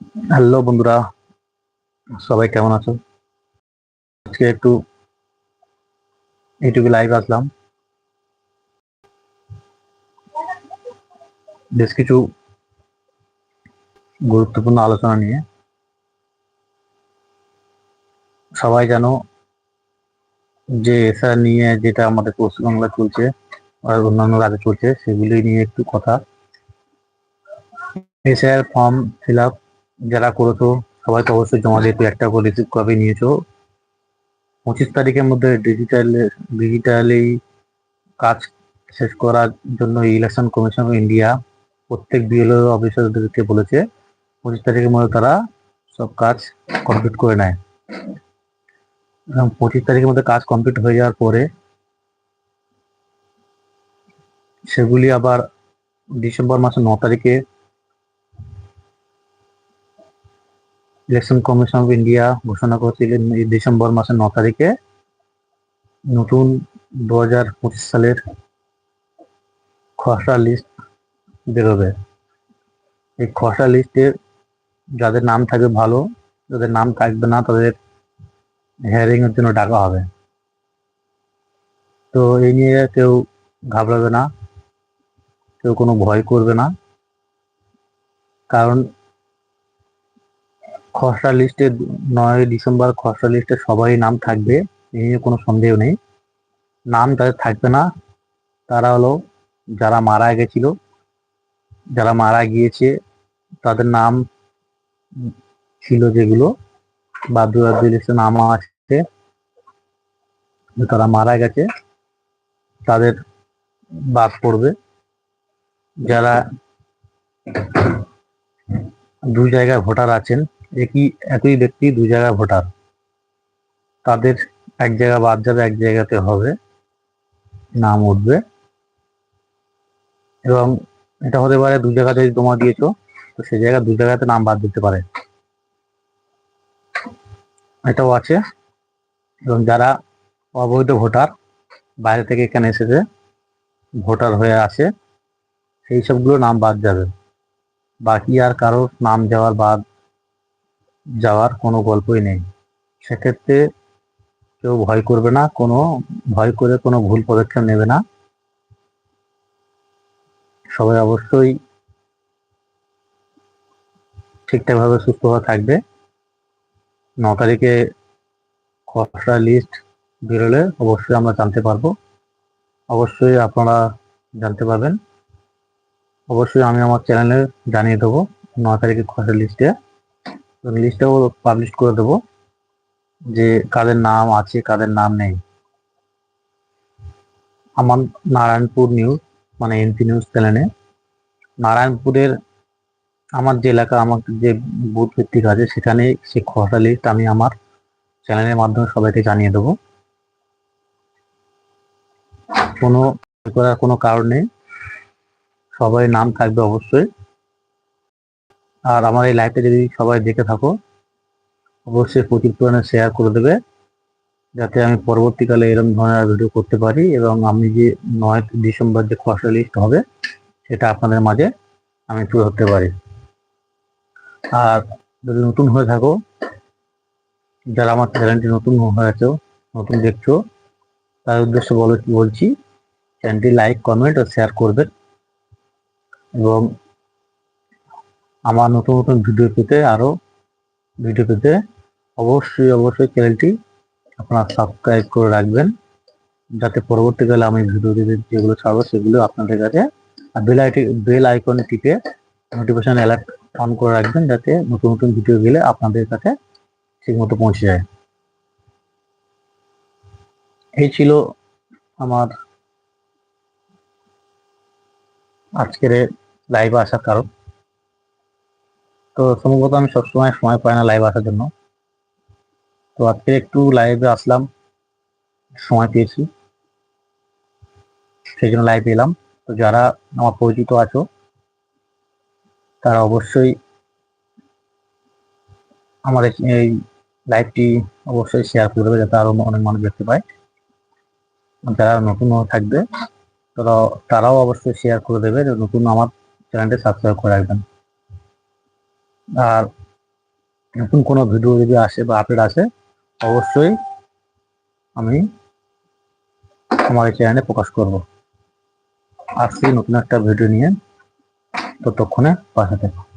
Hello বন্ধুরা, সবাই কেমন আছো? আজকে একটু ইউটিউবে লাইভ আসলাম। বেশ কিছু গুরুত্বপূর্ণ আলোচনা নিয়ে। সবাই জানো যে এসআর নিয়ে যেটা আমাদের পশ্চিমবাংলা চলছে আর অন্যান্য রাজ্যে চলছে সেগুলি নিয়ে একটু কথা। এসআর ফর্ম ফিল আপ যারা করেছ, সবাই তো অবশ্যই জমা দিয়েছ একটা করে রিসিভ কপি নিয়েছো। পঁচিশ তারিখের মধ্যে ডিজিটাল ডিজিটালি কাজ শেষ করার জন্য ইলেকশন কমিশন অফ ইন্ডিয়া প্রত্যেক বিএলও অফিসারদেরকে বলেছে, পঁচিশ তারিখের মধ্যে তারা সব কাজ কমপ্লিট করে নেয়। এবং পঁচিশ তারিখের মধ্যে কাজ কমপ্লিট হয়ে যাওয়ার পরে সেগুলি আবার ডিসেম্বর মাসের ন তারিখে ইলেকশন কমিশন অফ ইন্ডিয়া ঘোষণা করেছিলেন এই ডিসেম্বর মাসের ন তারিখে। নতুন দু হাজার পঁচিশ সালের খসড়া লিস্ট বেরোবে। এই খসড়া লিস্টে যাদের নাম থাকবে ভালো, যাদের নাম থাকবে না তাদের হেয়ারিং এর জন্য ডাকা হবে। তো এই নিয়ে কেউ ঘাবড়াবে না, কেউ কোনো ভয় করবে না। কারণ খসড়া লিস্টে নয় ডিসেম্বর খসড়া লিস্টে সবাই নাম থাকবে এই নিয়ে কোনো সন্দেহ নেই। নাম যাদের থাকবে না। তারা হলো যারা মারা গেছিল, যারা মারা গিয়েছে, তাদের নাম ছিল যেগুলো বা দু হাজার লিস্টে নাম আছে তারা মারা গেছে, তাদের বাদ পড়বে। যারা দু জায়গায় ভোটার আছেন একই একই ব্যক্তি দু জায়গায় ভোটার। তাদের এক জায়গা বাদ যাবে, এক জায়গাতে হবে, নাম উঠবে। এবং এটা হতে পারে দু জায়গাতে জমা দিয়েছ, তো সে জায়গায় দু জায়গাতে নাম বাদ দিতে পারে। এটাও আছে। এবং যারা অবৈধ ভোটার, বাইরে থেকে এখানে এসেছে, ভোটার হয়ে আসে সেই সবগুলো নাম বাদ যাবে। বাকি আর কারোর নাম যাওয়ার বাদ যাওয়ার কোনো গল্পই নেই। সেক্ষেত্রে কেউ ভয় করবে না, কোনো ভয় করে কোনো ভুল পদক্ষেপ নেবে না। সবাই অবশ্যই ঠিকঠাকভাবে সুস্থভাবে থাকবে। ন তারিখে খসড়া লিস্ট বেরোলে অবশ্যই আমরা জানতে পারব। অবশ্যই আপনারা জানতে পারবেন। অবশ্যই আমি আমার চ্যানেলে জানিয়ে দেবো ন তারিখে খসড়া লিস্টে লিস্টটাও পাবলিশ করে দেবো যে কাদের নাম আছে, কাদের নাম নেই। আমার নারায়ণপুর নিউজ মানে এনপি নিউজ চ্যানেলে নারায়ণপুরের আমার যে এলাকা, আমার যে বুথ ভিত্তিক আছে, সেখানে সেই খসড়া লিস্ট আমি আমার চ্যানেলের মাধ্যমে সবাইকে জানিয়ে দেবো। কোনো করার কোনো কারণ নেই সবাই নাম থাকবে অবশ্যই। আর আমার এই লাইভটা যদি সবাই দেখে থাকো, অবশ্যই প্রচুর পরিমাণে শেয়ার করে দেবে, যাতে আমি পরবর্তীকালে এরকম ধরনের ভিডিও করতে পারি এবং আমি যে নয় ডিসেম্বর যে খসড়া লিস্ট হবে, সেটা আপনাদের মাঝে আমি তুলে ধরতে পারি। আর যদি নতুন হয়ে থাকো, যারা আমার চ্যানেলটি নতুন হয়েছে নতুন দেখছ তার উদ্দেশ্যে বল বলছি চ্যানেলটি লাইক কমেন্ট ও শেয়ার করবেন এবং আমার নতুন নতুন ভিডিও পেতে আরও ভিডিও পেতে অবশ্যই অবশ্যই চ্যানেলটি আপনারা সাবস্ক্রাইব করে রাখবেন। যাতে পরবর্তীকালে আমি ভিডিও যেগুলো ছাড়বো সেগুলো আপনাদের কাছে আর বেল আইটি বেল আইকনে টিপে নোটিফিকেশন অ্যালার্ট অন করে রাখবেন যাতে নতুন নতুন ভিডিও গেলে আপনাদের কাছে ঠিকমতো পৌঁছে যায়। এই ছিল আমার আজকের লাইভে আসার কারণ। তো সম্ভবত আমি সবসময় সময় পাই না লাইভ আসার জন্য। তো আজকে একটু লাইভে আসলাম, সময় পেয়েছি। সেই জন্য লাইভ এলাম। তো যারা আমার পরিচিত আছো, তারা অবশ্যই আমার এই লাইভটি অবশ্যই শেয়ার করে দেবে, যাতে আরও অনেক মানুষ দেখতে পায়। যারা নতুন থাকবে তারা তারাও অবশ্যই শেয়ার করে দেবে নতুন আমার চ্যানেলটি সাবস্ক্রাইব করে রাখবেন। আর নতুন কোনো ভিডিও যদি আসে বা আপডেট আসে, অবশ্যই আমি আমার এই চ্যানেলে প্রকাশ করব। আসছি নতুন একটা ভিডিও নিয়ে ততক্ষণে পাঠাতে থেকো।